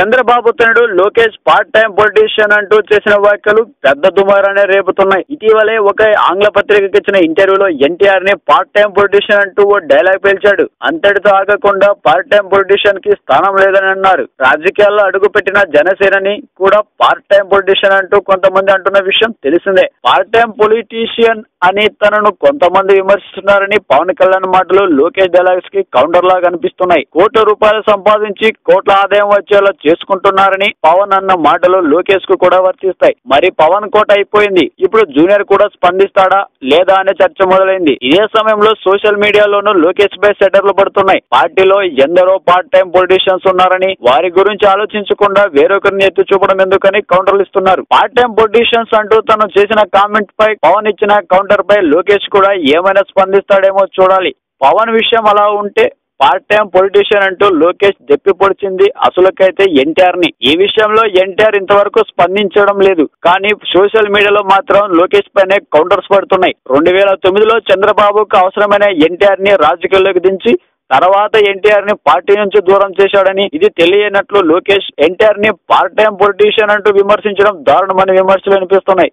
చంద్రబాబు తనుడు Lokesh part time politician అంటూ చేసిన వ్యాఖ్యలు పెద్ద దుమారానే రేపుతున్నాయి. ఇటీవలే ఒక ఆంగ్ల పత్రికకి ఇచ్చిన ఇంటర్వ్యూలో ఎన్టీఆర్ని పార్ట్ టైం పొలిటీషియన్ అంటూ ఓ డైలాగ్ పేల్చాడు. అంతటితో ఆగకుండా పార్ట్ టైం పొలిటీషియన్కి స్థానం లేదని అన్నారు. రాజకీయాల్లో అడుగుపెట్టిన జనసేనని కూడా పార్ట్ టైం పొలిటీషియన్ అంటూ కొంతమంది అంటున్న విషయం తెలిసిందే. పార్ట్ టైం పొలిటీషియన్ అని తనను కొంతమంది విమర్శిస్తున్నారని పవన్ కళ్యాణ్ మాటలు లోకేష్ డైలాగ్స్కి కౌంటర్ లాగా అనిపిస్తున్నాయి. కోట్ల రూపాయలు సంపాదించి కోట్ల ఆదాయం వచ్చేలా చేసుకుంటున్నారని పవన్ అన్న మాటలు లోకేష్కు కూడా వర్తిస్తాయి. మరి పవన్ కోట అయిపోయింది. ఇప్పుడు జూనియర్ కూడా స్పందిస్తాడా లేదా అనే చర్చ మొదలైంది. ఇదే సమయంలో సోషల్ మీడియాలోనూ లోకేష్ పై సెటర్లు పడుతున్నాయి. పార్టీలో ఎందరో పార్ట్ టైం పొలిటీషియన్స్ ఉన్నారని వారి గురించి ఆలోచించకుండా వేరొకరిని ఎత్తి చూపడం ఎందుకని కౌంటర్లు ఇస్తున్నారు. పార్ట్ టైం పొలిటీషియన్స్ అంటూ తను చేసిన కామెంట్ పై పవన్ ఇచ్చిన కౌంటర్ పై లోకేష్ కూడా ఏమైనా స్పందిస్తాడేమో చూడాలి. పవన్ విషయం అలా ఉంటే పార్ట్ టైం పొలిటీషియన్ అంటూ లోకేష్ దెప్పి పొడిచింది. అసలుకైతే ఎన్టీఆర్ని. ఈ విషయంలో ఎన్టీఆర్ ఇంతవరకు స్పందించడం లేదు. కానీ సోషల్ మీడియాలో మాత్రం లోకేష్ పైనే కౌంటర్స్ పడుతున్నాయి. రెండు వేల తొమ్మిదిలో చంద్రబాబుకు అవసరమైన ఎన్టీఆర్ని రాజకీయాల్లోకి దించి తర్వాత ఎన్టీఆర్ని పార్టీ నుంచి దూరం చేశాడని ఇది తెలియనట్లు లోకేష్ ఎన్టీఆర్ని పార్ట్ టైం పొలిటీషియన్ అంటూ విమర్శించడం దారుణమని విమర్శలు వినిపిస్తున్నాయి.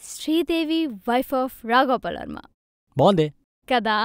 శ్రీదేవి వైఫ్ ఆఫ్ రాఘోపాల్ వర్మ బాగుందే కదా